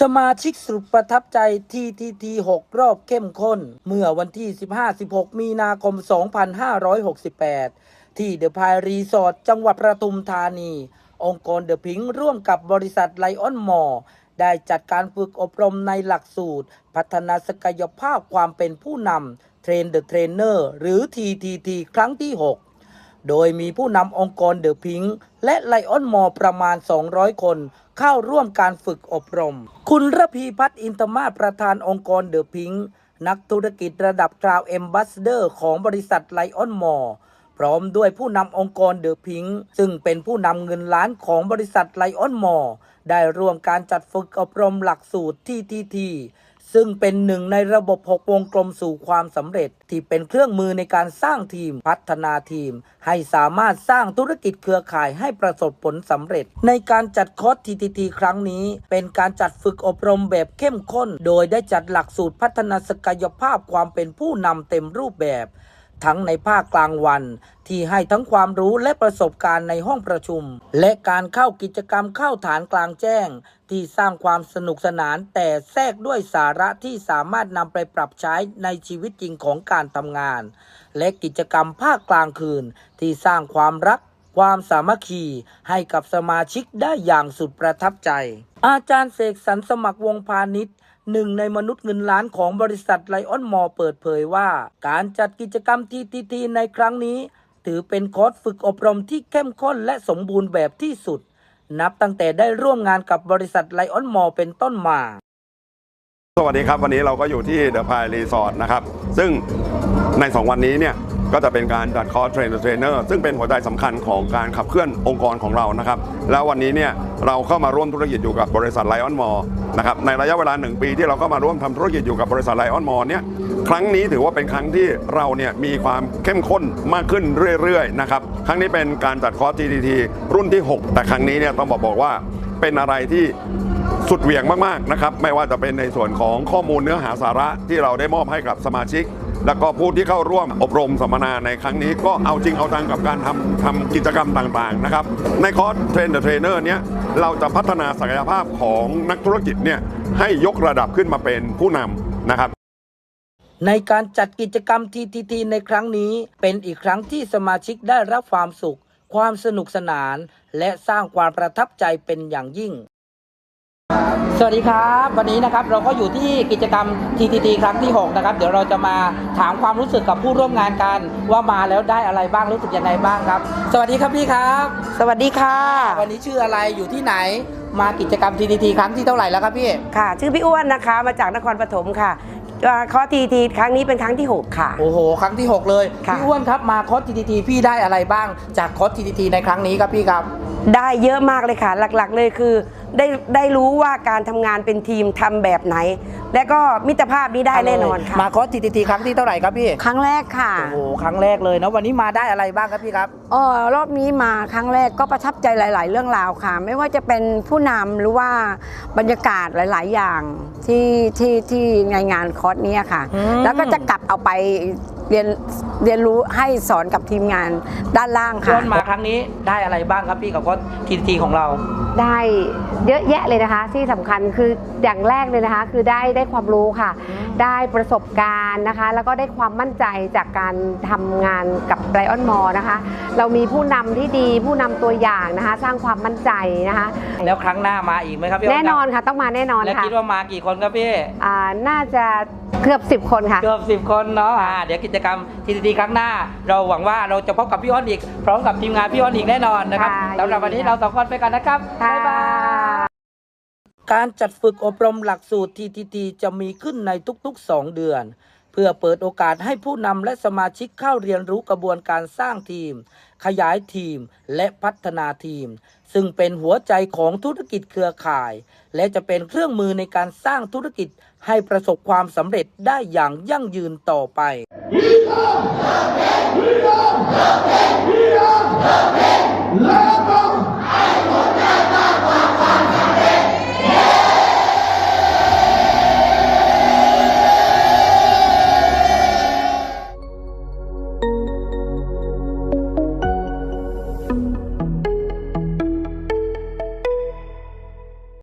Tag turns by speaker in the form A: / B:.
A: สมาชิกสุดประทับใจ TTT 6 รอบเข้มข้น เมื่อวันที่ 15-16 มีนาคม 2568 ที่เดอะพายรีสอร์ทจังหวัดประทุมธานี องค์กรเดอะพิงค์ร่วมกับบริษัทไลออนมอร์ได้จัดการฝึกอบรมในหลักสูตร พัฒนาศักยภาพความเป็นผู้นำเทรนเดอะเทรนเนอร์หรือ TTT ครั้งที่ 6 โดยมีผู้นำองค์กรเดอะพิงค์และไลออนมอประมาณ 200 คนเข้าร่วมการฝึกอบรม คุณระพีพัฒน์อินตมาประธานองค์กรเดอะพิงค์นักธุรกิจระดับกราวเอมบัสเดอร์ของบริษัทไลออนมอพร้อมด้วยผู้นำองค์กรเดอะพิงค์ซึ่งเป็นผู้นำเงินล้านของบริษัทไลออนมอได้ร่วมการจัดฝึกอบรมหลักสูตรที่ทีที ซึ่งเป็นหนึ่งในระบบ 6 วงกลมสู่ความสำเร็จ ที่เป็นเครื่องมือในการสร้างทีมพัฒนาทีม ให้สามารถสร้างธุรกิจเครือข่ายให้ประสบผลสำเร็จ ในการจัดคอร์ส TTT ครั้งนี้ เป็นการจัดฝึกอบรมแบบเข้มข้น โดยได้จัดหลักสูตรพัฒนาศักยภาพความเป็นผู้นำเต็มรูปแบบ ทั้งในภาคกลางวัน ที่ให้ทั้งความรู้และประสบการณ์ในห้องประชุม และการเข้ากิจกรรมเข้าฐานกลางแจ้ง ที่สร้างความสนุกสนานแต่แทรกด้วยสาระที่สามารถนำไปปรับใช้ในชีวิตจริงของการทำงาน และกิจกรรมภาคกลางคืน ที่สร้างความรักความสามัคคีให้กับสมาชิกได้อย่างสุดประทับใจ อาจารย์เสกสรรสมัครวงพาณิชย์ หนึ่งในมนุษย์เงินล้านของบริษัทไลออนมอเปิดเผยว่า การจัดกิจกรรมทีทีทีในครั้งนี้ ถือเป็นคอร์สฝึกอบรมที่เข้มข้นและสมบูรณ์แบบที่สุด นับตั้งแต่ได้ร่วมงานกับบริษัทไลออนมอเป็นต้นมา
B: สวัสดีครับ วันนี้เราก็อยู่ที่เดอะพายรีสอร์ทนะครับ ซึ่งใน 2 วันนี้เนี่ย ก็จะเป็นการจัดคอร์สเทรนเทรนเนอร์ซึ่งเป็นหัวใจสำคัญของการขับเคลื่อนองค์กรของเรานะครับ แล้ววันนี้เนี่ยเราเข้ามาร่วมธุรกิจอยู่กับบริษัทไลออนมอนะครับในระยะเวลา 1 ปีที่เราเข้ามาร่วมทำธุรกิจอยู่กับบริษัทไลออนมอเนี่ยครั้งนี้ถือว่าเป็นครั้งที่เราเนี่ยมีความเข้มข้นมากขึ้นเรื่อยๆนะครับครั้งนี้เป็นการจัดคอร์ส GTT รุ่นที่ 6 แต่ครั้งนี้เนี่ยต้องบอกบอกว่าเป็นอะไรที่สุดเหวี่ยงมากๆนะครับไม่ว่าจะเป็นในส่วนของข้อมูลเนื้อหาสาระที่เราได้มอบให้กับสมาชิก แล้วก็ผู้ที่เข้าร่วมอบรมสัมมนาในครั้งนี้ก็เอาจริงเอาจังกับการทำทำกิจกรรมต่างๆนะครับ ในคอร์สเทรนเดอร์เทรนเนอร์เนี้ยเราจะพัฒนาศักยภาพของนักธุรกิจเนี่ยให้ยกระดับขึ้นมาเป็นผู้นำนะครับ
A: ในการจัดกิจกรรม TTT ในครั้งนี้ เป็นอีกครั้งที่สมาชิกได้รับความสุข ความสนุกสนาน และสร้างความประทับใจเป็นอย่างยิ่ง สวัสดีครับ วันนี้นะครับเราก็อยู่ที่กิจกรรม TTT ครั้งที่ 6 นะครับ เดี๋ยวเราจะมาถามความรู้สึกกับผู้ร่วมงานกัน ว่ามาแล้วได้อะไรบ้างรู้สึกยังไงบ้างครับ สวัสดีครับพี่ครับ
C: สวัสดีค่ะ
A: วันนี้ชื่ออะไรอยู่ที่ไหนมากิจกรรม TTT ครั้งที่เท่าไหร่แล้วครับพี่
C: ค่ะ ชื่อพี่อ้วนนะคะมาจากนครปฐมค่ะคอทีทีครั้งนี้เป็นครั้งที่ 6 ค่ะ
A: โอ้โห ครั้งที่ 6 เลย
C: ค่ะ
A: พี่อ้วนครับมาคอร์ส TTT พี่ได้อะไรบ้างจากคอร์ส TTT ในครั้งนี้ครับพี่ครับ
C: ได้เยอะมากเลยค่ะ หลักๆ เลยคือได้ได้รู้ว่าการทำงานเป็นทีมทำแบบไหน และก็มิตรภาพนี้ได้แน่นอนค่ะ
A: มาคอร์ส TTT ครั้งที่เท่าไหร่ครับพี่
D: ครั้งแรกค่ะ
A: โอ้โหครั้งแรกเลยนะวันนี้มาได้อะไรบ้างครับพี่ครับ
D: เออรอบนี้มาครั้งแรกก็ประทับใจหลาย ๆ เรื่องราวค่ะ ไม่ว่าจะเป็นผู้นำหรือว่าบรรยากาศหลาย ๆ อย่างที่ที่ที่ในงานคอร์สนี้ค่ะ
A: อืม
D: แล้วก็จะกลับเอาไป เรียนเรียนรู้ให้สอนกับทีมงานด้านล่าง
A: อ้
D: ค่ะ
A: วนมาครั้งนี้ได้อะไรบ้างครับพี่กับคอร์ส TTT ของเรา
E: ได้เยอะแยะเลยนะคะที่สำคัญคืออย่างแรกเลยนะคะ คือได้ได้ความรู้ค่ะ
A: อืม
E: ได้ประสบการณ์นะคะ แล้วก็ได้ความมั่นใจจากการทำงานกับไ i ออนมอนะคะ เรามีผู้นำที่ดีผู้นำตัวอย่างนะคะ สร้างความมั่นใจนะคะ
A: แล้วครั้งหน้ามาอีกไหมครับพี่
E: แน่นอน
A: ครับ
E: ค่ะต้องมาแน่นอน
A: แล้ว
E: ค่ะ
A: คิดว่ามากี่คนครับพี่
E: อ่าน่าจะ เกือบ 10 คนค่ะ
A: เกือบสิบคนเนาะอ่าเดี๋ยวกิจกรรม TTT ครั้งหน้า เราหวังว่าเราจะพบกับพี่อ้อนอีก พร้อมกับทีมงานพี่อ้อนอีกแน่นอนนะครับ
E: ค่ะ
A: สำหรับวันนี้เราสองคนไปกันนะครับ
E: ค่ะ
A: บ๊ายบาย การจัดฝึกอบรมหลักสูตร TTT จะมีขึ้นในทุกๆ 2 เดือนเพื่อเปิดโอกาสให้ผู้นำและสมาชิกเข้าเรียนรู้กระบวนการสร้างทีม ขยายทีมและพัฒนาทีม ซึ่งเป็นหัวใจของธุรกิจเครือข่าย และจะเป็นเครื่องมือในการสร้างธุรกิจให้ประสบความสำเร็จได้อย่างยั่งยืนต่อไป
F: Level!